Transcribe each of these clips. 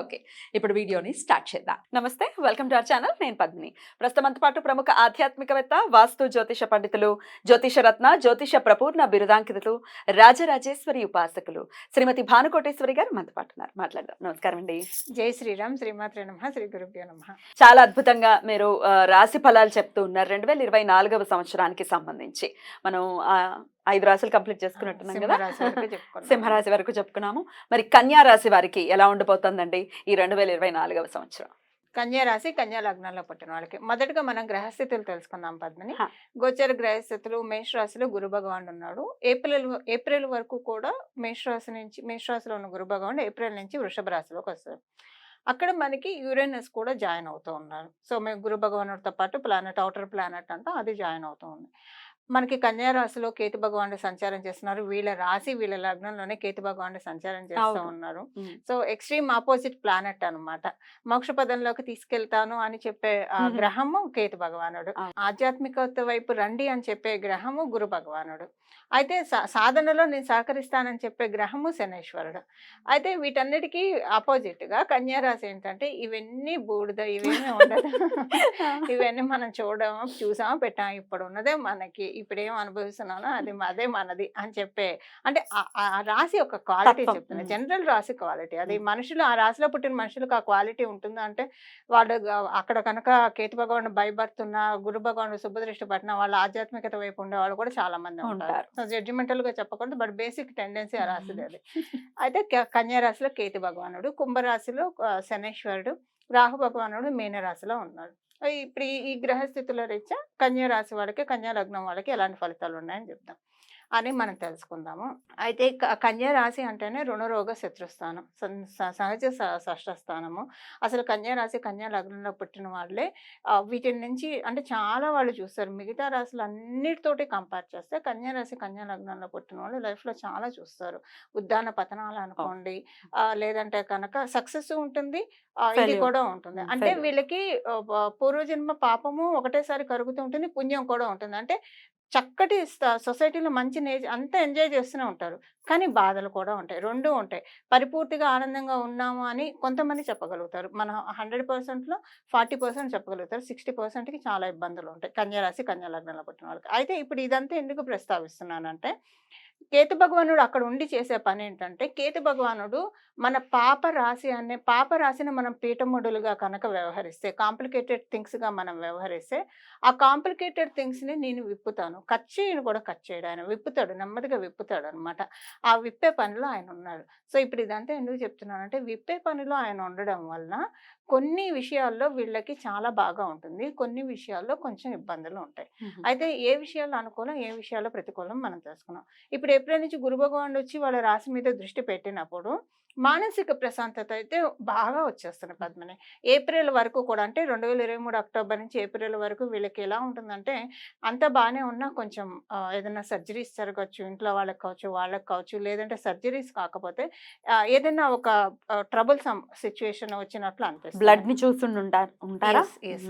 Okay ఇప్పుడు వీడియోని start చేద్దాం. నమస్తే వెల్కమ్ టు అవర్ ఛానల్. నేను పద్మిని. ప్రస్తుతంతో పాటు ప్రముఖ ఆధ్యాత్మికవేత్త వాస్తు జ్యోతిష పండితులు జ్యోతిష రత్న జ్యోతిష ప్రపూర్ణ బిరుదాంకితులు రాజరాజేశ్వరి ఉపాసకులు శ్రీమతి భానుకోటేశ్వరి గారు మనతో పాటు ఉన్నారు. మాట్లాడదాం. నమస్కారం అండి. జై శ్రీరామ్. శ్రీమాత్రే నమ. శ్రీ గురుభ్యో నమ. చాలా అద్భుతంగా మీరు రాశి ఫలాలు చెప్తూ ఉన్నారు. రెండు వేల ఇరవై నాలుగవ సంవత్సరానికి సంబంధించి. మనం ఐదు రాశులు కంప్లీట్ చేసుకున్నట్టున్నాం కదా? సింహరాశి వరకు చెప్పుకున్నాము. మరి కన్యా రాశి వారికి ఎలా ఉండిపోతుందండి ఈ రెండు వేల ఇరవై నాలుగవ సంవత్సరం? కన్యా రాశి కన్యా లగ్నంలో పుట్టిన వాళ్ళకి. మొదటగా మనం గ్రహస్థితులు తెలుసుకుందాం పద్మని. గోచర గ్రహస్థితులు మేష రాశిలో గురు భగవానుడు ఉన్నాడు. ఏప్రిల్ ఏప్రిల్ వరకు కూడా మేష రాశి నుంచి మేష రాశిలో ఉన్న గురు భగవానుడు ఏప్రిల్ నుంచి వృషభ రాశిలోకి వస్తారు అక్కడ మనకి యురేనస్ కూడా జాయిన్ అవుతూ ఉన్నారు. సో మేము గురు భగవానుడితో పాటు ప్లానెట్ అవుటర్ ప్లానెట్ అంతా అది జాయిన్ అవుతూ ఉంది. మనకి కన్యా రాశిలో కేతు భగవానుడు సంచారం చేస్తున్నారు వీళ్ళ రాశి వీళ్ళ లగ్నంలోనే కేతు భగవానుడు సంచారం చేస్తూ. ఉన్నారు. సో ఎక్స్ట్రీమ్ ఆపోజిట్ ప్లానెట్ అన్నమాట మోక్ష పదంలోకి తీసుకెళ్తాను అని చెప్పే. గ్రహము కేతు భగవానుడు. ఆధ్యాత్మికత వైపు రండి అని చెప్పే గ్రహము గురు భగవానుడు అయితే సాధనలో నేను సహకరిస్తానని చెప్పే గ్రహము శనేశ్వరుడు అయితే వీటన్నిటికీ ఆపోజిట్గా కన్యా రాశి ఏంటంటే ఇవన్నీ బూడిద ఇవేమీ ఉండదు ఇవన్నీ మనం చూడము చూసామా పెట్టాం ఇప్పుడు ఉన్నదే మనకి ఇప్పుడు అనుభవిస్తున్నానో అది అదే మనది అని చెప్పే అంటే ఆ- రాశి ఒక క్వాలిటీ. చెప్తున్నా. జనరల్ రాశి క్వాలిటీ అది. మనుషులు ఆ రాశిలో పుట్టిన మనుషులకు ఆ క్వాలిటీ ఉంటుందా అంటే వాళ్ళు అక్కడ కనుక కేతు భగవాన్ భయపడుతున్న గురు భగవాన్ శుభదృష్టి పట్టిన వాళ్ళ ఆధ్యాత్మికత వైపు ఉండే వాళ్ళు కూడా చాలా మంది ఉంటారు. సో జడ్జిమెంటల్గా చెప్పకూడదు బట్ బేసిక్ టెండెన్సీ ఆ రాశిది అది అయితే కన్యా రాశిలో కేతు భగవానుడు కుంభరాశిలో శనేశ్వరుడు రాహు భగవానుడు మీనరాశిలో ఉన్నాడు ఇప్పుడు ఈ- ఈ గ్రహస్థితుల రీత్యా కన్యా రాశి వాళ్ళకి కన్యా లగ్నం వాళ్ళకి ఎలాంటి ఫలితాలు ఉన్నాయని చెప్తాం అని మనం తెలుసుకుందాము. అయితే కన్యా రాశి అంటేనే రుణరోగ శత్రుస్థానం. సహజ స- షష్ఠ స్థానము అసలు కన్యా రాశి కన్యా లగ్నంలో పుట్టిన వాళ్ళే వీటి నుంచి అంటే చాలా వాళ్ళు చూస్తారు. మిగతా రాశులు అన్నిటితోటి కంపేర్ చేస్తే కన్యా రాశి కన్యా లగ్నంలో పుట్టిన వాళ్ళు లైఫ్లో చాలా చూస్తారు. ఉద్దాన పతనాలు అనుకోండి లేదంటే కనుక సక్సెస్ ఉంటుంది ఇది. కూడా ఉంటుంది. అంటే. వీళ్ళకి పూర్వజన్మ పాపము ఒకటేసారి కరుగుతూ ఉంటుంది పుణ్యం కూడా ఉంటుంది. అంటే చక్కటి సొసైటీలో మంచి నేజ్ అంతా ఎంజాయ్ చేస్తూనే ఉంటారు. కానీ బాధలు కూడా ఉంటాయి. రెండూ ఉంటాయి. పరిపూర్తిగా ఆనందంగా ఉన్నాము అని కొంతమంది చెప్పగలుగుతారు. మన హండ్రెడ్ పర్సెంట్లో ఫార్టీ పర్సెంట్ చెప్పగలుగుతారు. సిక్స్టీ పర్సెంట్కి చాలా ఇబ్బందులు ఉంటాయి. కన్యారాశి కన్యా లగ్నంలో పుట్టిన వాళ్ళకి. అయితే ఇప్పుడు ఇదంతా ఎందుకు ప్రస్తావిస్తున్నానంటే కేతు భగవానుడు అక్కడ ఉండి చేసే పని ఏంటంటే కేతు భగవానుడు మన పాప రాశి అనే పాప రాశిని మనం పీఠముడులుగా కనుక వ్యవహరిస్తే కాంప్లికేటెడ్ థింగ్స్గా మనం వ్యవహరిస్తే ఆ కాంప్లికేటెడ్ థింగ్స్ని నేను విప్పుతాను. కట్ చేయను కూడా కట్ చేయడు. ఆయన విప్పుతాడు. నెమ్మదిగా విప్పుతాడు అనమాట ఆ విప్పే పనిలో ఆయన ఉన్నాడు. సో ఇప్పుడు ఇదంతా ఎందుకు చెప్తున్నానంటే విప్పే పనిలో ఆయన ఉండడం వలన కొన్ని విషయాల్లో వీళ్ళకి చాలా బాగా ఉంటుంది. కొన్ని విషయాల్లో కొంచెం ఇబ్బందులు ఉంటాయి. అయితే ఏ విషయాల్లో అనుకూలం ఏ విషయాల్లో ప్రతికూలం మనం తెలుసుకున్నాం ఇప్పుడు ఇప్పుడు ఏప్రిల్ నుంచి గురు భగవానుడు వచ్చి వాళ్ళ రాశి మీద దృష్టి పెట్టినప్పుడు మానసిక ప్రశాంతత అయితే బాగా వచ్చేస్తుంది పద్మని. ఏప్రిల్ వరకు కూడా అంటే రెండు వేల ఇరవై మూడు అక్టోబర్ నుంచి ఏప్రిల్ వరకు వీళ్ళకి ఎలా ఉంటుందంటే అంత బాగానే ఉన్నా కొంచెం ఏదైనా సర్జరీస్ జరగచ్చు ఇంట్లో వాళ్ళకి కావచ్చు వాళ్ళకి కావచ్చు లేదంటే సర్జరీస్ కాకపోతే ఏదైనా ఒక ట్రబుల్ సమ్ సిచ్యువేషన్ వచ్చినట్లు అనిపిస్తుంది బ్లడ్ని చూస్తుండి ఉంటారా?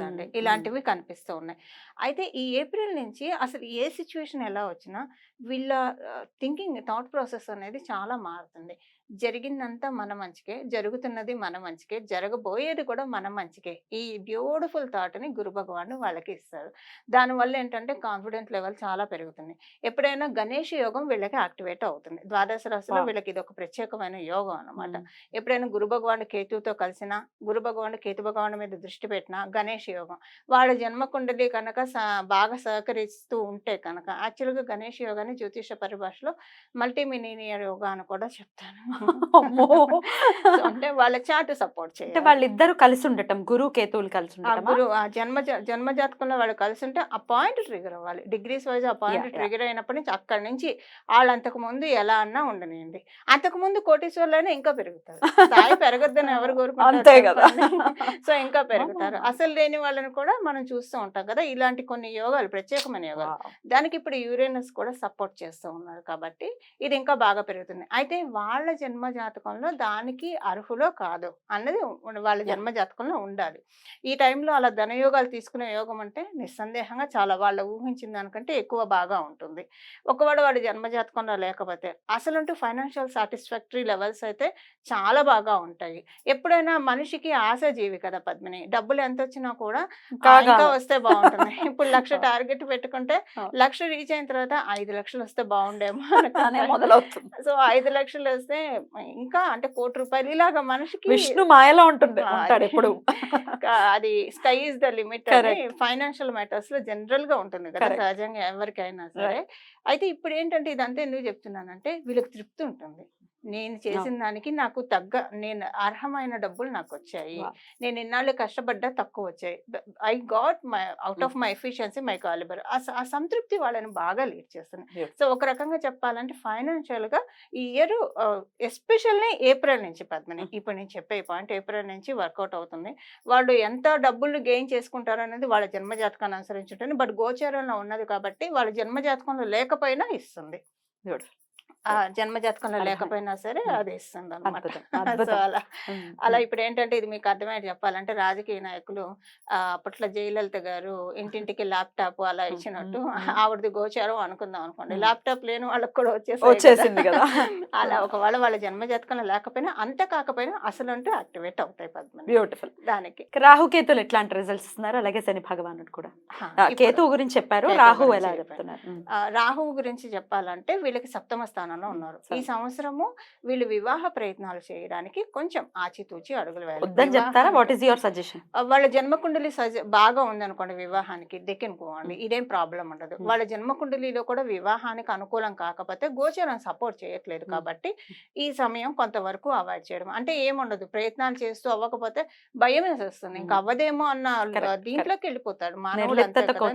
అండి. ఇలాంటివి కనిపిస్తూ ఉన్నాయి. అయితే ఈ ఏప్రిల్ నుంచి అసలు ఏ సిచ్యువేషన్ ఎలా వచ్చినా వీళ్ళ థింకింగ్ థాట్ ప్రాసెస్ అనేది చాలా మారుతుంది. జరిగిందంతా మన మంచికే జరుగుతున్నది మన మంచికే జరగబోయేది కూడా మన మంచికే. ఈ బ్యూటిఫుల్ థాట్ని గురు భగవానుడు వాళ్ళకి ఇస్తారు. దానివల్ల ఏంటంటే కాన్ఫిడెంట్ లెవెల్ చాలా పెరుగుతుంది. ఎప్పుడైనా గణేష్ యోగం వీళ్ళకి యాక్టివేట్ అవుతుంది. ద్వాదశ రాశిలో. వీళ్ళకి ఇది ఒక ప్రత్యేకమైన యోగం అన్నమాట. మ్మ్. ఎప్పుడైనా గురు భగవానుడు కేతువుతో కలిసినా గురు భగవానుడు కేతు భగవానుడి మీద దృష్టి పెట్టినా గణేష్ యోగం. వాళ్ళ జన్మకుండలి కనుక బాగా సహకరిస్తూ ఉంటే కనుక యాక్చువల్గా గణేష్ యోగాన్ని జ్యోతిష పరిభాషలో మల్టీమిలీనియర్ యోగా అని కూడా చెప్తాను అంటే వాళ్ళ చాట్ సపోర్ట్ అంటే చేయాలి. వాళ్ళిద్దరు కలిసి ఉండటం గురు కేతువులు కలిసి ఆ ఉండటమా గురు ఆ జన్మ జన్మ జాతకంలో వాళ్ళు కలిసి ఉంటే ఆ పాయింట్ ట్రిగర్ అవ్వాలి. డిగ్రీస్ వైజ్ ఆ పాయింట్. ట్రిగర్ అయినప్పటి నుంచి అక్కడి నుంచి వాళ్ళు అంతకు ముందు ఎలా అన్నా ఉండనియండి. అంతకు ముందు కోటీశ్వర్లైనా ఇంకా పెరుగుతారు. స్థాయి పెరగద్దని ఎవరు అంతే కదా. కోరుకుంటారు సో ఇంకా పెరుగుతారు. అసలు లేని వాళ్ళని కూడా మనం చూస్తూ ఉంటాం కదా ఇలాంటి కొన్ని యోగాలు ప్రత్యేకమైన యోగాలు. దానికి ఇప్పుడు యురేనస్ కూడా సపోర్ట్ చేస్తూ ఉన్నారు కాబట్టి ఇది ఇంకా బాగా పెరుగుతుంది. అయితే వాళ్ళ జన్మ జాతకంలో దానికి అర్హులో కాదు అన్నది వాళ్ళ. జన్మ జాతకంలో ఉండాలి ఈ టైంలో అలా ధనయోగాలు తీసుకునే యోగం అంటే నిస్సందేహంగా చాలా వాళ్ళు ఊహించిన దానికంటే ఎక్కువ బాగా ఉంటుంది ఒకవేళ వాడి జన్మ జాతకంలో లేకపోతే అసలు ఫైనాన్షియల్ సాటిస్ఫాక్టరీ లెవెల్స్ అయితే చాలా బాగా ఉంటాయి ఎప్పుడైనా మనిషికి ఆశ జీవి కదా పద్మిని డబ్బులు ఎంత వచ్చినా కూడా "ఆ, కాగా ఇంకా వస్తే బాగుంటుంది ఇప్పుడు లక్ష టార్గెట్ పెట్టుకుంటే. లక్ష రీచ్ అయిన తర్వాత ఐదు లక్షలు వస్తే బాగుండేమో. మొదలవుతుంది సో ఐదు లక్షలు వస్తే ఇంకా అంటే కోటి రూపాయలు ఇలాగా మనిషికి విష్ణు మాయలో ఉంటుంది ఉంటాడు అది- ఎప్పుడు అది స్కై ఇస్ ద లిమిట్ అని. ఫైనాన్షియల్ మ్యాటర్స్లో జనరల్గా ఉంటుంది కదా. సహజంగా ఎవరికైనా సరే అయితే ఇప్పుడు ఏంటంటే ఇదంతా ఎందుకు చెప్తున్నానంటే వీళ్ళకి తృప్తి ఉంటుంది నేను చేసిన దానికి నాకు తగ్గ నేను అర్హమైన డబ్బులు నాకు వచ్చాయి. నేను ఇన్నాళ్ళు కష్టపడ్డా తక్కువ వచ్చాయి I got my out of my efficiency my calibre ఆ సంతృప్తి వాళ్ళని బాగా లీడ్ చేస్తుంది. సో ఒక రకంగా చెప్పాలంటే ఫైనాన్షియల్గా ఈ ఇయర్ ఎస్పెషల్లీ ఏప్రిల్ నుంచి పద్మని. ఇప్పుడు నేను చెప్పే పాయింట్ ఏప్రిల్ నుంచి వర్కౌట్ అవుతుంది వాళ్ళు ఎంత డబ్బులు గెయిన్ చేసుకుంటారు అనేది వాళ్ళ జన్మ జాతకాన్ని అనుసరించి ఉంటుంది బట్ గోచారంలో ఉన్నది కాబట్టి వాళ్ళ జన్మ జాతకంలో లేకపోయినా ఇస్తుంది Beautiful. ఆ జన్మ జాతకంలో అర్హం. లేకపోయినా సరే. అది ఇస్తుంది అనమాట అలా అలా. ఇప్పుడు ఏంటంటే ఇది మీకు అర్థమయ్యేది చెప్పాలంటే రాజకీయ నాయకులు అప్పట్లో జయలలిత గారు ఇంటింటికి ల్యాప్టాప్ అలా ఇచ్చినట్టు. ఆవిడది గోచారం అనుకుందాం అనుకోండి. ల్యాప్టాప్ లేని వాళ్ళకి కూడా వచ్చేసింది కదా. అలా ఒకవేళ వాళ్ళ జన్మ జాతకంలో లేకపోయినా అంత కాకపోయినా అసలు అంటూ యాక్టివేట్ అవుతాయి పద్మని బ్యూటిఫుల్. దానికి. రాహుకేతులు ఎట్లాంటి రిజల్ట్స్ ఇస్తున్నారు? అలాగే శని భగవానుడు కూడా. కేతువు గురించి చెప్పారు రాహు ఎలా. చెప్తున్నారు? రాహువు గురించి చెప్పాలంటే వీళ్ళకి సప్తమ స్థానంలో ఉమ్, ఉన్నారు. ఈ సంవత్సరము వీళ్ళు వివాహ ప్రయత్నాలు చేయడానికి కొంచెం ఆచితూచి అడుగులు వేయాలి. చెప్తారా? వాట్ ఈస్ యువర్ సజెషన్ వాళ్ళ జన్మకుండలి సజ బాగా ఉందనుకోండి వివాహానికి దెక్కిన పోవండి ఇదేం ప్రాబ్లం ఉండదు. వాళ్ళ జన్మకుండలిలో కూడా వివాహానికి అనుకూలం కాకపోతే గోచరం సపోర్ట్ చేయట్లేదు. కాబట్టి ఈ సమయం కొంతవరకు అవాయిడ్ చేయడం. అంటే ఏముండదు. ప్రయత్నాలు చేస్తూ అవ్వకపోతే భయం వేసేస్తుంది. ఇంకా. అవ్వదేమో అన్న దీంట్లోకి వెళ్ళిపోతాడు మానవుడు.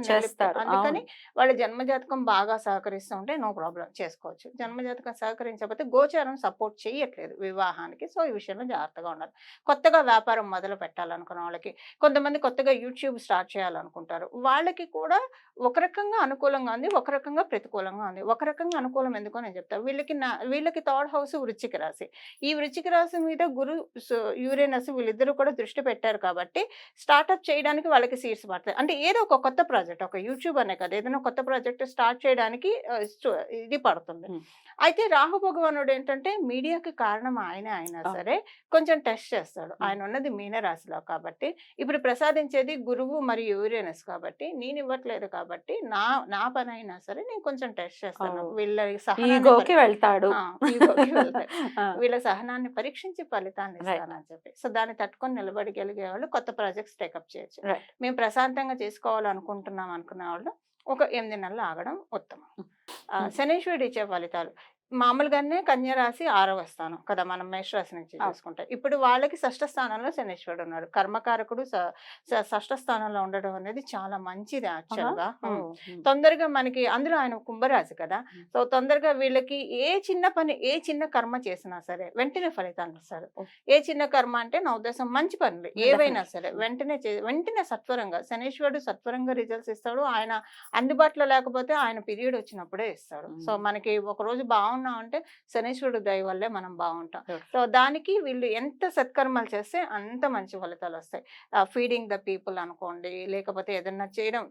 నిర్లిప్త. అందుకని వాళ్ళ జన్మజాతకం బాగా సహకరిస్తూ ఉంటే నో ప్రాబ్లం చేసుకోవచ్చు. జన్మజాతకం సహకరించకపోతే గోచారం సపోర్ట్ చేయట్లేదు వివాహానికి. సో ఈ విషయంలో జాగ్రత్తగా ఉండాలి. కొత్తగా వ్యాపారం మొదలు పెట్టాలనుకున్న వాళ్ళకి కొంతమంది కొత్తగా యూట్యూబ్ స్టార్ట్ చేయాలనుకుంటారు. వాళ్ళకి కూడా ఒక రకంగా అనుకూలంగా ఉంది ఒక రకంగా ప్రతికూలంగా ఉంది. ఒక రకంగా అనుకూలం ఎందుకో నేను చెప్తాను వీళ్ళకి నా వీళ్ళకి థర్డ్ హౌస్ వృచ్చిక రాశి. ఈ వృచ్చిక రాశి మీద గురు సు- వీళ్ళిద్దరూ కూడా దృష్టి పెట్టారు కాబట్టి స్టార్ట్అప్ చేయడానికి వాళ్ళకి సీట్స్ పడతాయి. అంటే ఏదో ఒక కొత్త ప్రాజెక్ట్ ఒక యూట్యూబ్ అనే కదా ఏదైనా కొత్త ప్రాజెక్ట్ స్టార్ట్ చేయడానికి ఇది పడుతుంది. అయితే రాహు భగవానుడు ఏంటంటే మీడియాకి కారణం ఆయన అయినా. సరే కొంచెం టెస్ట్ చేస్తాడు. ఆయన ఉన్నది మీనరాశిలో కాబట్టి ఇప్పుడు ప్రసాదించేది గురువు మరియు యూరేనస్ కాబట్టి నేను ఇవ్వట్లేదు కాబట్టి నా నా పని అయినా సరే నేను కొంచెం టెస్ట్ చేస్తాను. వీళ్ళ పరి- వెళ్తాడు వీళ్ళ సహనాన్ని పరీక్షించి ఫలితాన్ని. ఇస్తానని చెప్పి సో దాన్ని తట్టుకొని నిలబడగలిగే వాళ్ళు కొత్త ప్రాజెక్ట్స్ టేకప్ చేయొచ్చు. మేము ప్రశాంతంగా చేసుకోవాలనుకుంటున్నాం అనుకునే వాళ్ళు ఒక ఎనిమిది నెలలు ఆగడం ఉత్తమం. శనీశ్వరుడు ఇచ్చే ఫలితాలు మామూలుగానే కన్య రాశి ఆరవ స్థానం కదా మనం మేష రాశి నుంచి. చూసుకుంటే ఇప్పుడు వాళ్ళకి షష్ఠ స్థానంలో శనీశ్వరుడు ఉన్నాడు కర్మకారకుడు షష్ఠ స్థానంలో ఉండడం అనేది చాలా మంచిది యాక్చువల్గా ఓ, ఉమ్. ఉమ్. తొందరగా మనకి అందులో ఆయన కుంభరాశి కదా. సో తొందరగా వీళ్ళకి ఏ చిన్న పని ఏ చిన్న కర్మ చేసినా సరే వెంటనే ఫలితాన్ని ఇస్తారు Oh. ఏ చిన్న కర్మ అంటే నా ఉద్దేశం మంచి పనులు ఏవైనా. సరే వెంటనే వెంటనే సత్వరంగా శనీశ్వరుడు సత్వరంగా రిజల్ట్స్ ఇస్తాడు ఆయన అందుబాటులో లేకపోతే ఆయన పీరియడ్ వచ్చినప్పుడే ఇస్తాడు సో. మనకి ఒక రోజు బాగున్నాం అంటే శనీశ్వరుడు దయ వల్లే మనం బాగుంటాం. సో దానికి వీళ్ళు ఎంత సత్కర్మలు చేస్తే అంత మంచి ఫలితాలు వస్తాయి. ఫీడింగ్ ద పీపుల్ అనుకోండి లేకపోతే ఏదైనా చేయడం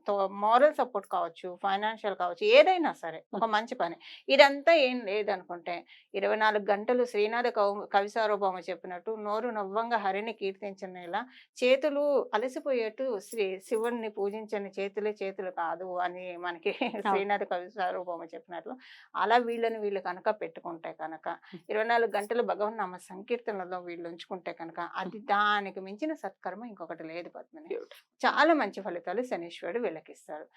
మారల్ సపోర్ట్ కావచ్చు ఫైనాన్షియల్ కావచ్చు ఏదైనా సరే ఒక మంచి పని. ఇదంతా ఏం లేదనుకుంటే ఇరవై నాలుగు గంటలు శ్రీనాథ కవి కవి సార్వభౌమ చెప్పినట్టు నోరు నవ్వంగా హరిని కీర్తించినలా చేతులు అలసిపోయేట్టు శ్రీ శివుణ్ణి పూజించని చేతులే చేతులు కాదు అని మనకి శ్రీనాథ కవి సార్వభౌమ చెప్పినట్లు. అలా వీళ్ళని వీళ్ళు కనుక పెట్టుకుంటే కనుక ఇరవై నాలుగు గంటలు భగవన్ నామ సంకీర్తనలో వీళ్ళు ఉంచుకుంటే కనుక అది దానికి మించిన సత్కర్మ ఇంకొకటి లేదు పద్మని. చాలా మంచి ఫలితాలు శనీశ్వరుడు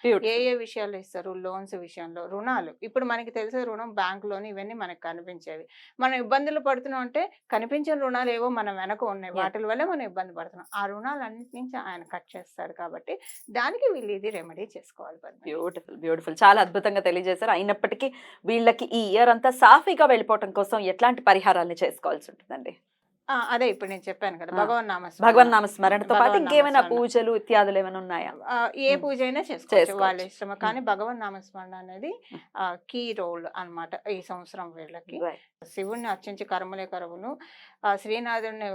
Beautiful. ఏ ఏ విషయాలు ఇస్తారు? లోన్స్ విషయంలో రుణాలు. ఇప్పుడు మనకి తెలిసే రుణం బ్యాంక్లోని ఇవన్నీ మనకు కనిపించేవి. మనం ఇబ్బందులు పడుతున్నాం అంటే కనిపించిన రుణాలు ఏవో మన వెనక ఉన్నాయి. వాటి వల్ల మనం ఇబ్బంది పడుతున్నాం. ఆ రుణాలు అన్నిటి నుంచి ఆయన కట్ చేస్తాడు కాబట్టి దానికి వీళ్ళు ఇది రెమెడీ చేసుకోవాలి. Beautiful beautiful. చాలా అద్భుతంగా తెలియజేశారు. అయినప్పటికీ వీళ్ళకి ఈ ఇయర్ అంతా సాఫీగా వెళ్ళిపోవటం కోసం ఎట్లాంటి పరిహారాన్ని చేసుకోవాల్సి ఉంటుందండి ఆ, అదే ఇప్పుడు నేను చెప్పాను కదా. భగవన్ నామ భగవన్ నామ స్మరణతో పాటు ఇంకేమైనా. పూజలు ఇత్యాదులు ఏమైనా ఉన్నాయా ఏ. పూజ అయినా చేసుకోవచ్చు. వాళ్ళ ఇష్టం కానీ భగవన్ నామస్మరణ అనేది మ్మ్. కీ రోల్ అన్నమాట ఈ సంవత్సరం వీళ్ళకి. శివుణ్ణి అర్చించి కర్మలే కరువును. శ్రీనాథుడిని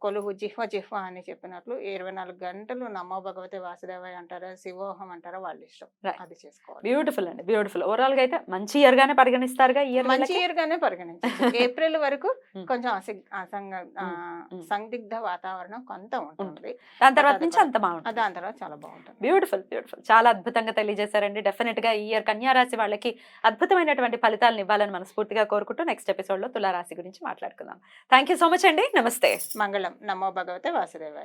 కొలువు జిహ్వ జిహ్వ అని చెప్పినట్లు ఇరవై నాలుగు గంటలు నమో భగవతి వాసుదేవాయ అంటారా శివోహం అంటారా వాళ్ళ ఇష్టం. అది చేసుకోవాలి. బ్యూటిఫుల్ అండి బ్యూటిఫుల్ ఓవరాల్గా అయితే మంచి ఇయర్ గానే పరిగణిస్తారుగా ఇయర్ మంచి ఇయర్ గానే పరిగణించాలి ఏప్రిల్ వరకు. కొంచెం అసి- అసంగ ఆ. సందిగ్ధ వాతావరణం కొంత ఉంటుంది. దాని తర్వాత నుంచి అంత బాగుంటుంది. దాని తర్వాత చాలా బాగుంటుంది. బ్యూటిఫుల్ బ్యూటిఫుల్ చాలా అద్భుతంగా తెలియజేశారండి. డెఫినెట్గా ఈ ఇయర్ కన్యా రాశి వాళ్ళకి అద్భుతమైనటువంటి ఫలితాలను ఇవ్వాలని మనస్ఫూర్తిగా కోరుకుంటూ నెక్స్ట్ ఎపిసోడ్లో తులారాశి గురించి మాట్లాడుకుందాం. థ్యాంక్ యూ సో మచ్ అండి. నమస్తే. మంగళం. నమో భగవతే వాసుదేవాయ.